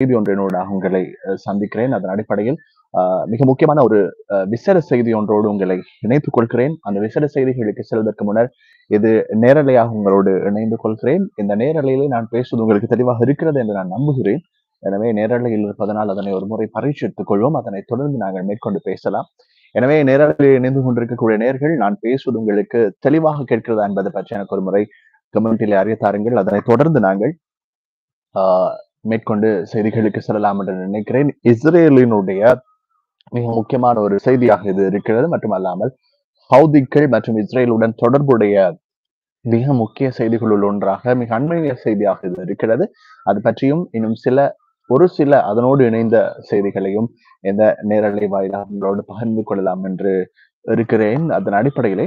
செய்தி ஒன்றினோட உங்களை சந்திக்கிறேன். அதன் அடிப்படையில் மிக முக்கியமான ஒரு அஹ், விசேட செய்தி ஒன்றோடு உங்களை இணைத்துக் கொள்கிறேன். அந்த விசேட செய்திகளுக்கு செல்வதற்கு முன்னர் இது நேரலையாக உங்களோடு இணைந்து கொள்கிறேன். இந்த நேரலையிலே நான் பேசுவது உங்களுக்கு தெளிவாக இருக்கிறது என்று நான் நம்புகிறேன். எனவே நேரலையில் இருப்பதனால் அதனை ஒரு முறை பரீட்சித்துக் கொள்வோம். அதனை தொடர்ந்து நாங்கள் மேற்கொண்டு பேசலாம். எனவே நேரலையில் இணைந்து கொண்டிருக்கக்கூடிய நேர்கள் நான் பேசுவது உங்களுக்கு தெளிவாக கேட்கிறதா என்பதை பற்றி எனக்கு ஒரு முறை கம்யூனிட்டியில அறிய தாருங்கள். அதனை தொடர்ந்து நாங்கள் ஆஹ், மேற்கொண்டு செய்திகளுக்கு செல்லலாம் என்று நினைக்கிறேன். இஸ்ரேலினுடைய மிக முக்கியமான ஒரு செய்தியாக இது இருக்கிறது. மட்டுமல்லாமல் ஹவுதிக்கள் மற்றும் இஸ்ரேலுடன் தொடர்புடைய மிக முக்கிய செய்திகளுள் ஒன்றாக மிக அண்மைய செய்தியாக இது இருக்கிறது. அது பற்றியும் இன்னும் சில ஒரு சில அதனோடு இணைந்த செய்திகளையும் இந்த நேரலை வாயிலாக உங்களோடு பகிர்ந்து கொள்ளலாம் என்று இருக்கிறேன். அதன் அடிப்படையிலே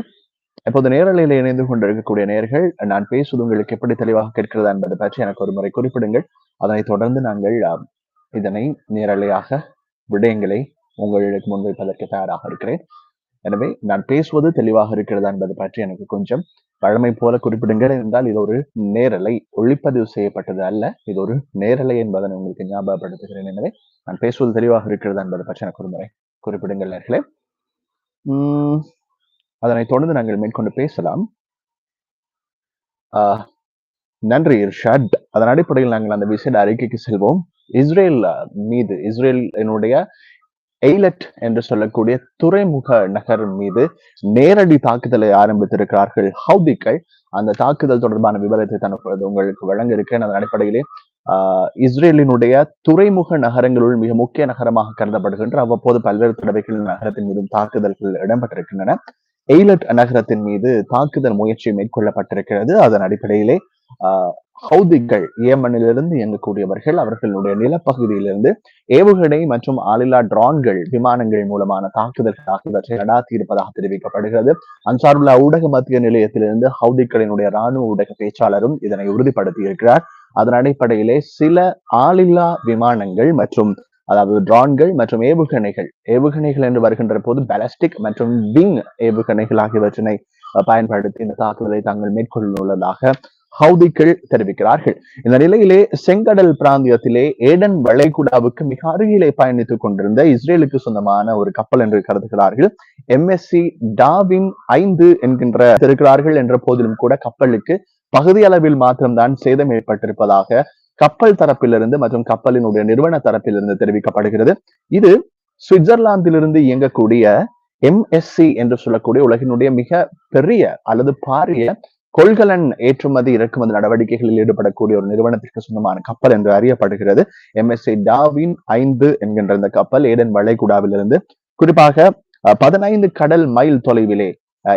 இப்போது நேரலையில் இணைந்து கொண்டிருக்கக்கூடிய நேர்கள் நான் பேசுவது உங்களுக்கு எப்படி தெளிவாக கேட்கிறதா என்பதை பற்றி எனக்கு ஒரு முறை குறிப்பிடுங்கள். அதனைத் தொடர்ந்து நாங்கள் இதனை நேரலையாக விடயங்களை உங்களுக்கு முன்வைப்பதற்கு தயாராக இருக்கிறேன். எனவே நான் பேசுவது தெளிவாக இருக்கிறதா என்பது பற்றி எனக்கு கொஞ்சம் பழமை போல குறிப்பிடுங்கள் என்றால் இது ஒரு நேரலை ஒளிப்பதிவு செய்யப்பட்டது அல்ல இது ஒரு நேரலை என்பதை உங்களுக்கு ஞாபகப்படுத்துகிறேன். எனவே நான் பேசுவது தெளிவாக இருக்கிறதா என்பதை பற்றி எனக்கு ஒரு முறை குறிப்பிடுங்கள் நேர்களே. உம் அதனைத் தொடர்ந்து நாங்கள் மேற்கொண்டு பேசலாம். ஆஹ், நன்றி இர்ஷாட். அதன் அடிப்படையில் நாங்கள் அந்த விசேட அறிக்கைக்கு செல்வோம். இஸ்ரேல் மீது இஸ்ரேலினுடைய எய்லட் என்று சொல்லக்கூடிய துறைமுக நகர் மீது நேரடி தாக்குதலை ஆரம்பித்திருக்கிறார்கள். ஹவுதிக்கள் அந்த தாக்குதல் தொடர்பான விவரத்தை தனது உங்களுக்கு வழங்க இருக்கேன் அதன் அடிப்படையிலே ஆஹ், இஸ்ரேலினுடைய துறைமுக நகரங்களுள் மிக முக்கிய நகரமாக கருதப்படுகின்ற அவ்வப்போது பல்வேறு தடவைகள் நகரத்தின் மீதும் தாக்குதல்கள் இடம்பெற்றிருக்கின்றன. எய்லட் நகரத்தின் மீது தாக்குதல் முயற்சி மேற்கொள்ளப்பட்டிருக்கிறது. அதன் அடிப்படையிலே ஹவுதிகள் ஏமனிலிருந்து இயங்கக்கூடியவர்கள் அவர்களுடைய நிலப்பகுதியிலிருந்து ஏவுகணை மற்றும் ஆளில்லா டிரான்கள் விமானங்கள் மூலமான தாக்குதல்களாக இவற்றை நடாத்தி இருப்பதாக தெரிவிக்கப்படுகிறது. அன்சாருல்லா ஊடக மத்திய நிலையத்திலிருந்து ஹவுதிகளினுடைய ராணுவ ஊடக பேச்சாளரும் இதனை உறுதிப்படுத்தி இருக்கிறார் அதன் அடிப்படையிலே சில ஆளில்லா விமானங்கள் மற்றும் அதாவது ட்ரான்கள் மற்றும் ஏவுகணைகள். ஏவுகணைகள் என்று வருகின்ற போது பாலஸ்டிக் மற்றும் விங் ஏவுகணைகள் ஆகியவற்றினை பயன்படுத்தி இந்த தாக்குதலை தாங்கள் மேற்கொள்ளவுள்ளதாக ஹவுதிகள் தெரிவிக்கிறார்கள். இந்த நிலையிலே செங்கடல் பிராந்தியத்திலே ஏடன் வளைகுடாவுக்கு மிக அருகிலே பயணித்துக் கொண்டிருந்த இஸ்ரேலுக்கு சொந்தமான ஒரு கப்பல் என்று கருதுகிறார்கள். எம்எஸ்சி டாவின் ஐந்து என்கின்ற இருக்கிறார்கள் என்ற போதிலும் கூட கப்பலுக்கு பகுதி அளவில் மாத்திரம்தான் சேதம் ஏற்பட்டிருப்பதாக கப்பல் தரப்பிலிருந்து மற்றும் கப்பலினுடைய நிறுவன தரப்பிலிருந்து தெரிவிக்கப்படுகிறது. இது சுவிட்சர்லாந்திலிருந்து இயங்கக்கூடிய எம்எஸ்சி என்று சொல்லக்கூடிய உலகினுடைய மிக பெரிய அல்லது பாரிய கொள்கலன் ஏற்றுமதி இறக்குமதி நடவடிக்கைகளில் ஈடுபடக்கூடிய ஒரு நிறுவனத்திற்கு சொந்தமான கப்பல் என்று அறியப்படுகிறது. எம்எஸ்சி டாவின் ஐந்து என்கின்ற இந்த கப்பல் ஏடன் வளைகுடாவிலிருந்து குறிப்பாக பதினைந்து கடல் மைல் தொலைவிலே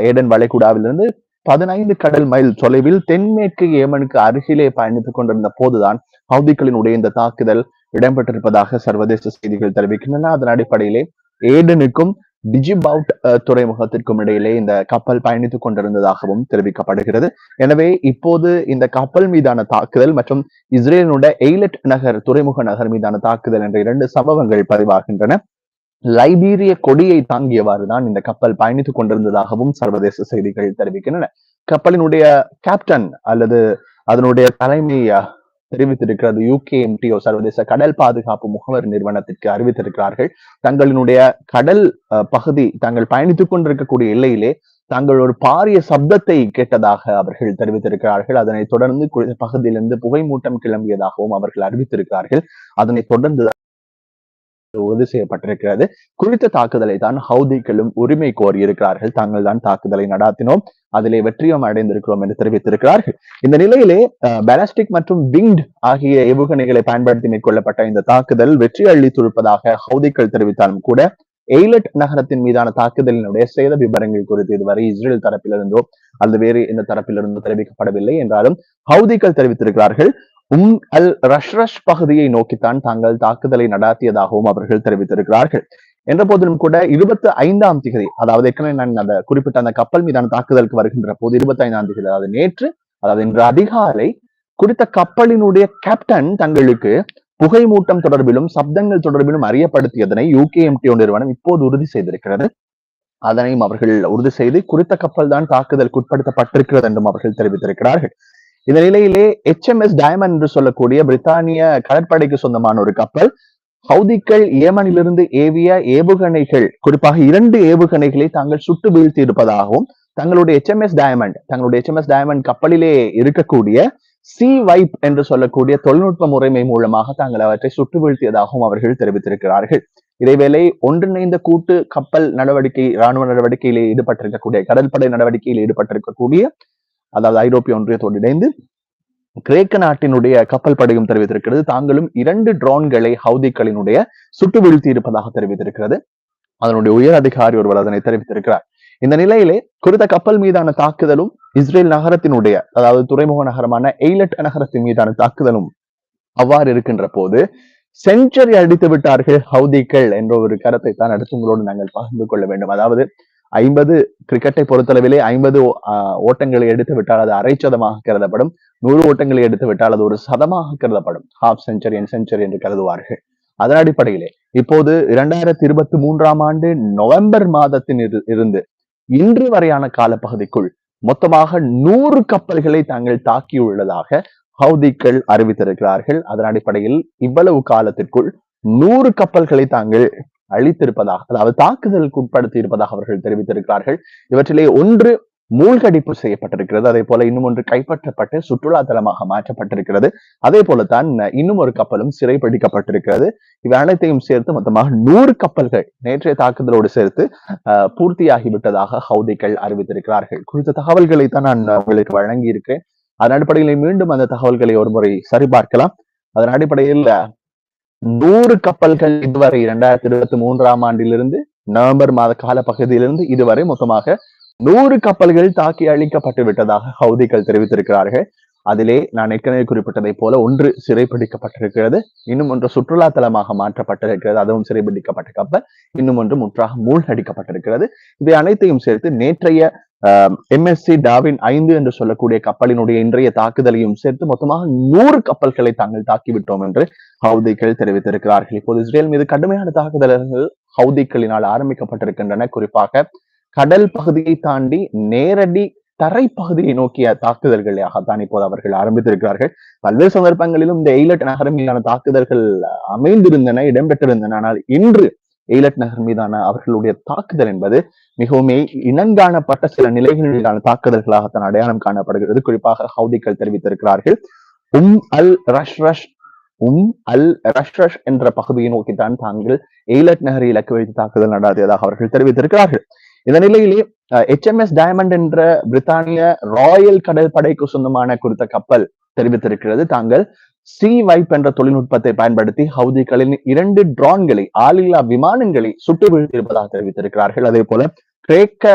ஏடன் வளைகுடாவிலிருந்து பதினைந்து கடல் மைல் தொலைவில் தென்மேற்கு ஏமனுக்கு அருகிலே பயணித்துக் கொண்டிருந்த போதுதான் ஹவுதிகளினுடைய இந்த தாக்குதல் இடம்பெற்றிருப்பதாக சர்வதேச செய்திகள் தெரிவிக்கின்றன. அதன் அடிப்படையிலே ஏடனுக்கும் டிஜிபவுட் துறைமுகத்திற்கும் இடையிலே இந்த கப்பல் பயணித்துக் கொண்டிருந்ததாகவும் தெரிவிக்கப்படுகிறது. எனவே இப்போது இந்த கப்பல் மீதான தாக்குதல் மற்றும் இஸ்ரேலினுடைய எய்லட் நகர் துறைமுக நகர் மீதான தாக்குதல் என்ற இரண்டு சம்பவங்கள் பதிவாகின்றன. லைபீரிய கொடியை தாங்கியவாறு தான் இந்த கப்பல் பயணித்துக் கொண்டிருந்ததாகவும் சர்வதேச செய்திகள் தெரிவிக்கின்றன. கப்பலினுடைய கேப்டன் அல்லது அதனுடைய தலைமை தெரிவித்திருக்கிறது யூகேஎம்டிஓ சர்வதேச கடல் பாதுகாப்பு முகவர் நிறுவனத்திற்கு அறிவித்திருக்கிறார்கள். தங்களினுடைய கடல் அஹ், பகுதி தாங்கள் பயணித்துக் கொண்டிருக்கக்கூடிய எல்லையிலே தாங்கள் ஒரு பாரிய சப்தத்தை கேட்டதாக அவர்கள் தெரிவித்திருக்கிறார்கள். அதனைத் தொடர்ந்து குறித்த பகுதியிலிருந்து புகைமூட்டம் கிளம்பியதாகவும் அவர்கள் அறிவித்திருக்கிறார்கள். அதனைத் தொடர்ந்து உறுதி செய்யப்பட்டிருக்கிறது. குறித்த தாக்குதலை தான் ஹவுதிகளும் உரிமை கோரியிருக்கிறார்கள். தாங்கள் தான் தாக்குதலை நடாத்தினோம். அதிலே வெற்றியும் அடைந்திருக்கிறோம் என்று தெரிவித்திருக்கிறார்கள். இந்த நிலையிலே பேலஸ்டிக் மற்றும் விங்ட் ஆகிய ஏவுகணைகளை பயன்படுத்தி மேற்கொள்ளப்பட்ட இந்த தாக்குதல் வெற்றி அளித்திருப்பதாக ஹவுதிகள் தெரிவித்தாலும் கூட எய்லட் நகரத்தின் மீதான தாக்குதலினுடைய சேத விவரங்கள் குறித்து இதுவரை இஸ்ரேல் தரப்பிலிருந்தோ அல்லது வேறு எந்த தரப்பிலிருந்தோ தெரிவிக்கப்படவில்லை என்றாலும் ஹவுதிகள் தெரிவித்திருக்கிறார்கள். உம் அல் ரஷ்ரஷ் பகுதியை நோக்கித்தான் தாங்கள் தாக்குதலை நடாத்தியதாகவும் அவர்கள் தெரிவித்திருக்கிறார்கள். என்ற போதிலும் கூட இருபத்தி ஐந்தாம் திகதி அதாவது ஏற்கனவே நான் அந்த குறிப்பிட்ட அந்த கப்பல் மீதான தாக்குதலுக்கு வருகின்ற போது இருபத்தி ஐந்தாம் திகதி அதாவது நேற்று அதாவது இன்று அதிகாலை குறித்த கப்பலினுடைய கேப்டன் தங்களுக்கு புகை மூட்டம் தொடர்பிலும் சப்தங்கள் தொடர்பிலும் அறியப்படுத்தியதனை யூகேஎம்டிஓ நிறுவனம் இப்போது உறுதி செய்திருக்கிறது. அதனையும் அவர்கள் உறுதி செய்து குறித்த கப்பல் தான் தாக்குதலுக்கு உட்படுத்தப்பட்டிருக்கிறது என்றும் அவர்கள் தெரிவித்திருக்கிறார்கள். இந்த நிலையிலே எச்எம்எஸ் டயமண்ட் என்று சொல்லக்கூடிய பிரித்தானிய கடற்படைக்கு சொந்தமான ஒரு கப்பல். ஹவுதிக்கள் ஏமனிலிருந்து ஏவிய ஏவுகணைகள் குறிப்பாக இரண்டு ஏவுகணைகளை தாங்கள் சுட்டு வீழ்த்தி இருப்பதாகவும் தங்களுடைய எச்எம்எஸ் டயமண்ட் தங்களுடைய எச்எம்எஸ் டயமண்ட் கப்பலிலே இருக்கக்கூடிய சி வைப் என்று சொல்லக்கூடிய தொழில்நுட்ப முறைமை மூலமாக தாங்கள் அவற்றை சுட்டு வீழ்த்தியதாகவும் அவர்கள் தெரிவித்திருக்கிறார்கள். இதேவேளை ஒன்றிணைந்த கூட்டு கப்பல் நடவடிக்கை ராணுவ நடவடிக்கையில் ஈடுபட்டிருக்கக்கூடிய கடற்படை நடவடிக்கையில் ஈடுபட்டிருக்கக்கூடிய அதாவது ஐரோப்பிய ஒன்றியத்தோடு இணைந்து கிரேக்க நாட்டினுடைய கப்பல் படையும் தெரிவித்திருக்கிறது. தாங்களும் இரண்டு ட்ரோன்களை ஹவுதிக்களினுடைய சுட்டு வீழ்த்தி இருப்பதாக தெரிவித்திருக்கிறது. அதனுடைய உயர் அதிகாரி ஒருவர் அதனை தெரிவித்திருக்கிறார். இந்த நிலையிலே குறித்த கப்பல் மீதான தாக்குதலும் இஸ்ரேல் நகரத்தினுடைய அதாவது துறைமுக நகரமான எய்லட் நகரத்தின் மீதான தாக்குதலும் அவ்வாறு இருக்கின்ற போது செஞ்சுரி அடித்து விட்டார்கள் ஹவுதிக்கள் என்ற ஒரு கருத்தை தான் அடுத்து உங்களோடு நாங்கள் பகிர்ந்து கொள்ள வேண்டும். அதாவது ஐம்பது கிரிக்கெட்டை பொறுத்தளவிலே ஐம்பது ஓட்டங்களை எடுத்து விட்டால் அது அரை சதமாக கருதப்படும். நூறு ஓட்டங்களை எடுத்து விட்டால் அது ஒரு சதமாக கருதப்படும். ஹாஃப் செஞ்சுரி செஞ்சுரி என்று கருதுவார்கள். அதன் அடிப்படையிலே இப்போது இரண்டாயிரத்தி இருபத்தி மூன்றாம் ஆண்டு நவம்பர் மாதத்தின் இருந்து இன்று வரையான காலப்பகுதிக்குள் மொத்தமாக நூறு கப்பல்களை தாங்கள் தாக்கியுள்ளதாக ஹவுதிக்கள் அறிவித்திருக்கிறார்கள். அதன் அடிப்படையில் இவ்வளவு காலத்திற்குள் நூறு கப்பல்களை தாங்கள் அழித்திருப்பதாக அதாவது தாக்குதலுக்கு உட்படுத்தி இருப்பதாக அவர்கள் தெரிவித்திருக்கிறார்கள். இவற்றிலே ஒன்று மூழ்கடிப்பு செய்யப்பட்டிருக்கிறது. அதே போல இன்னும் ஒன்று கைப்பற்றப்பட்டு சுற்றுலா தலமாக மாற்றப்பட்டிருக்கிறது. அதே போலத்தான் இன்னும் ஒரு கப்பலும் சிறைப்பிடிக்கப்பட்டிருக்கிறது இவை அனைத்தையும் சேர்த்து மொத்தமாக நூறு கப்பல்கள் நேற்றைய தாக்குதலோடு சேர்த்து பூர்த்தியாகிவிட்டதாக ஹவுதிகள் அறிவித்திருக்கிறார்கள். குறித்த தகவல்களை தான் நான் உங்களுக்கு வழங்கி அதன் அடிப்படையில் மீண்டும் அந்த தகவல்களை ஒரு முறை சரிபார்க்கலாம். அதன் அடிப்படையில் நூறு கப்பல்கள் இதுவரை இரண்டாயிரத்தி இருபத்தி மூன்றாம் ஆண்டிலிருந்து நவம்பர் மாத கால பகுதியிலிருந்து இதுவரை மொத்தமாக நூறு கப்பல்கள் தாக்கி அழிக்கப்பட்டு விட்டதாக ஹவுதிகள் தெரிவித்திருக்கிறார்கள். அதிலே நான் ஏற்கனவே குறிப்பிட்டதை போல ஒன்று சிறைப்பிடிக்கப்பட்டிருக்கிறது இன்னும் ஒன்று சுற்றுலா தலமாக மாற்றப்பட்டிருக்கிறது அதுவும் சிறைப்பிடிக்கப்பட்ட கப்பல் இன்னும் ஒன்று முற்றாக மூழ்கடிக்கப்பட்டிருக்கிறது. இவை அனைத்தையும் சேர்த்து நேற்றைய எம்எஸ்சி டாவின் ஐந்து என்று சொல்லக்கூடிய கப்பலினுடைய இன்றைய தாக்குதலையும் சேர்த்து மொத்தமாக நூறு கப்பல்களை தாங்கள் தாக்கிவிட்டோம் என்று ஹவுதிகள் தெரிவித்திருக்கிறார்கள். இப்போது இஸ்ரேல் மீது கடுமையான தாக்குதல்கள் ஹவுதிகளினால் ஆரம்பிக்கப்பட்டிருக்கின்றன. குறிப்பாக கடல் பகுதியை தாண்டி நேரடி தரைப்பகுதியை நோக்கிய தாக்குதல்களாகத்தான் இப்போது அவர்கள் ஆரம்பித்திருக்கிறார்கள். பல்வேறு சந்தர்ப்பங்களிலும் இந்த எய்லட் நகரம் மீதான தாக்குதல்கள் அமைந்திருந்தன இடம்பெற்றிருந்தன. ஆனால் இன்று எய்லட் நகர் மீதான அவர்களுடைய தாக்குதல் என்பது மிகவும் இனங்காணப்பட்ட சில நிலைகளிலான தாக்குதல்களாகத்தான் அடையாளம் காணப்படுகிறது. குறிப்பாக ஹவுதிக்கள் தெரிவித்திருக்கிறார்கள். Umm al Rashrash Umm al Rashrash என்ற பகுதியை நோக்கித்தான் தாங்கள் எய்லட் நகரை இலக்கு வைத்து தாக்குதல் நடாத்தியதாக அவர்கள் தெரிவித்திருக்கிறார்கள். இந்த நிலையிலே எச்எம்எஸ் எஸ் டயமண்ட் என்ற பிரித்தானிய ராயல் கடல் படைக்கு சொந்தமான குறித்த கப்பல் தெரிவித்திருக்கிறது. தாங்கள் சி வைப் என்ற தொழில்நுட்பத்தை பயன்படுத்தி ஹவுதிகளின் இரண்டு ட்ரான்களை ஆளில்லா விமானங்களை சுட்டு வீழ்த்தியிருப்பதாக தெரிவித்திருக்கிறார்கள். அதே போல கிரேக்க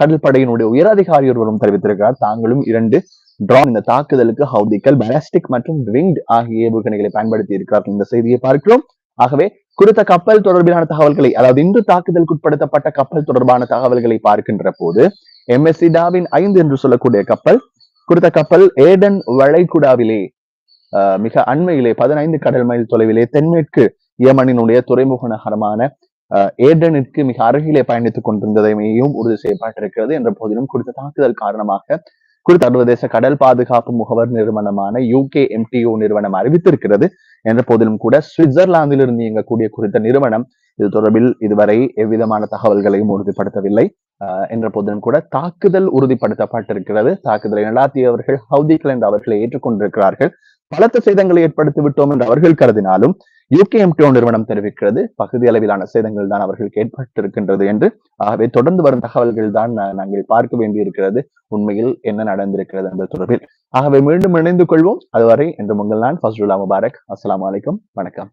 கடற்படையினுடைய உயரதிகாரி ஒருவரும் தெரிவித்திருக்கிறார். தாங்களும் இரண்டு ட்ரான் இந்த தாக்குதலுக்கு ஹவுதிகள் பலாஸ்டிக் மற்றும் விங்ட் ஆகிய ஏவுகணைகளை பயன்படுத்தி இருக்கிறார்கள். இந்த செய்தியை பார்க்கிறோம். ஆகவே குறித்த கப்பல் தொடர்பிலான தகவல்களை அதாவது இன்று தாக்குதலுக்கு உட்படுத்தப்பட்ட கப்பல் தொடர்பான தகவல்களை பார்க்கின்ற போது எம்எஸ்சி டாவின் ஐந்து என்று சொல்லக்கூடிய கப்பல் குறித்த கப்பல் ஏடன் வளைகுடாவிலே மிக அண்மையிலே பதினைந்து கடல் மைல் தொலைவிலே தென்மேற்கு யமனினுடைய துறைமுக நகரமான ஏடனிற்கு மிக அருகிலே பயணித்துக் கொண்டிருந்ததையும் உறுதி செய்யப்பட்டிருக்கிறது என்ற போதிலும் குறித்த தாக்குதல் காரணமாக குறித்த சர்வதேச கடல் பாதுகாப்பு முகவர் நிறுவனமான யூகே எம்டிஓ நிறுவனம் அறிவித்திருக்கிறது. என்ற போதிலும் கூட சுவிட்சர்லாந்திலிருந்து இயங்கக்கூடிய குறித்த நிறுவனம் இது தொடர்பில் இதுவரை எவ்விதமான தகவல்களையும் உறுதிப்படுத்தவில்லை. என்ற போதிலும் கூட தாக்குதல் உறுதிப்படுத்தப்பட்டிருக்கிறது. தாக்குதலை நடாத்தியவர்கள் ஹவுதிகள் என்று அவர்களை ஏற்றுக்கொண்டிருக்கிறார்கள். பலத்த சேதங்களை ஏற்படுத்தி விட்டோம் என்று அவர்கள் கருதினாலும் யூகேஎம்டிஓ நிறுவனம் தெரிவிக்கிறது. பகுதி அளவிலான சேதங்கள் தான் அவர்களுக்கு ஏற்பட்டிருக்கின்றது என்று. ஆகவே தொடர்ந்து வரும் தகவல்கள் தான் நாங்கள் பார்க்க வேண்டியிருக்கிறது. உண்மையில் என்ன நடந்திருக்கிறது என்ற தொடர்பில். ஆகவே மீண்டும் இணைந்து கொள்வோம். அதுவரை என்று உங்கள் நான் ஃபஸ்ருல்லா முபாரக். அஸ்லாம் வலைக்கம் வணக்கம்.